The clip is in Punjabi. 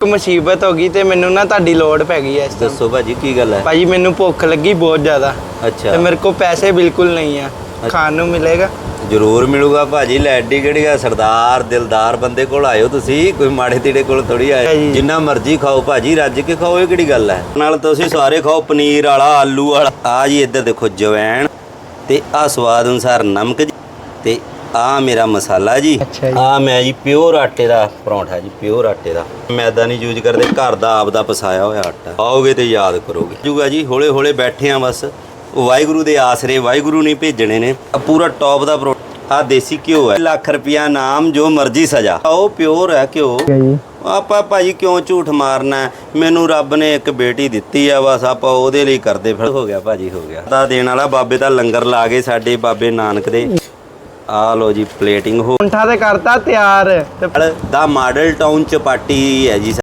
ਇੱਕ ਮੁਸੀਬਤ ਹੋ ਗਈ ਤੇ ਮੈਨੂੰ ਨਾ ਤੁਹਾਡੀ ਲੋੜ ਪੈ ਗਈ ਐ ਇਸ ਦੱਸੋ ਭਾਜੀ ਕੀ ਗੱਲ ਹੈ? ਭਾਜੀ ਮੈਨੂੰ ਭੁੱਖ ਲੱਗੀ ਬਹੁਤ ਜ਼ਿਆਦਾ। ਅੱਛਾ। ਤੇ ਮੇਰੇ ਕੋਲ ਪੈਸੇ ਬਿਲਕੁਲ ਨਹੀਂ ਆ। ਖਾਣ ਨੂੰ ਮਿਲੇਗਾ। ਜ਼ਰੂਰ ਮਿਲੂਗਾ ਭਾਜੀ ਲੈਡੀ ਕਿਹੜੀ ਆ? ਸਰਦਾਰ ਦਿਲਦਾਰ ਬੰਦੇ ਕੋਲ ਆਇਓ ਤੁਸੀਂ ਕੋਈ ਮਾੜੇ ਤੀੜੇ ਕੋਲ ਥੋੜੀ ਆਏ। ਜਿੰਨਾ ਮਰਜ਼ੀ ਖਾਓ ਭਾਜੀ ਰੱਜ ਕੇ ਖਾਓ ਇਹ ਕਿਹੜੀ ਗੱਲ ਹੈ? ਨਾਲ ਤੁਸੀਂ ਸਾਰੇ ਖਾਓ ਪਨੀਰ ਵਾਲਾ ਆਲੂ ਵਾਲਾ। ਆ ਜੀ ਇੱਧਰ ਦੇਖੋ ਜਵੈਣ ਤੇ ਆ ਸਵਾਦ ਅਨੁਸਾਰ ਨਮਕ ਜੀ ਤੇ ਆ ਮੇਰਾ ਮਸਾਲਾ ਜੀ। ਅੱਛਾ ਜੀ। ਆ ਮੈਂ ਜੀ ਪਿਓਰ ਆਟੇ ਦਾ ਪਰੌਂਠਾ ਜੀ ਪਿਓਰ ਆਟੇ ਦਾ। ਮੈਦਾ ਨਹੀਂ ਯੂਜ਼ ਕਰਦੇ ਘਰ ਦਾ ਆਪ ਦਾ ਪਸਾਇਆ ਹੋਇਆ ਆਟਾ। ਆਓਗੇ ਤੇ ਯਾਦ ਕਰੋਗੇ। ਜੂਗਾ ਜੀ ਹੌਲੇ ਹੌਲੇ ਬੈਠੇ ਆ ਬਸ। ਉਹ ਵਾਹਿਗੁਰੂ ਦੇ ਆਸਰੇ ਵਾਹਿਗੁਰੂ ਨਹੀਂ ਭੇਜਣੇ ਨੇ। ਆਹ ਪੂਰਾ ਟੌਪ ਦਾ ਪਰੌ ਆ ਦੇਸੀ ਘਿਓ ਹੈ। ਲੱਖ ਰੁਪਿਆ ਨਾਮ ਜੋ ਮਰਜ਼ੀ ਸਜਾ। ਉਹ ਪਿਓਰ ਹੈ ਘਿਓ। ਜੀ। ਆਪਾਂ ਭਾਜੀ ਕਿਉਂ ਝੂਠ ਮਾਰਨਾ ਹੈ? ਮੈਨੂੰ ਰੱਬ ਨੇ ਇੱਕ ਬੇਟੀ ਦਿੱਤੀ ਆ ਬਸ ਆਪਾਂ ਉਹਦੇ ਲਈ ਕਰਦੇ ਫਿਰ ਹੋ ਗਿਆ ਭਾਜੀ ਹੋ ਗਿਆ। ਦਾ ਦੇਣ ਵਾਲਾ ਬਾਬੇ ਦਾ ਲੰਗਰ ਲਾ ਗਏ ਸਾਡੇ ਬਾਬੇ ਨਾਨਕ ਦੇ। ਆ ਲੋ ਜੀ ਪਲੇਟਿੰਗ ਹੋ ਪਰੌਂਠਾ ਤੇ ਕਰਤਾ ਤਿਆਰ ਤੇ ਦਾ ਮਾਡਲ ਟਾਊਨ ਚ ਪਾਰਟੀ ਹੈ ਜੀ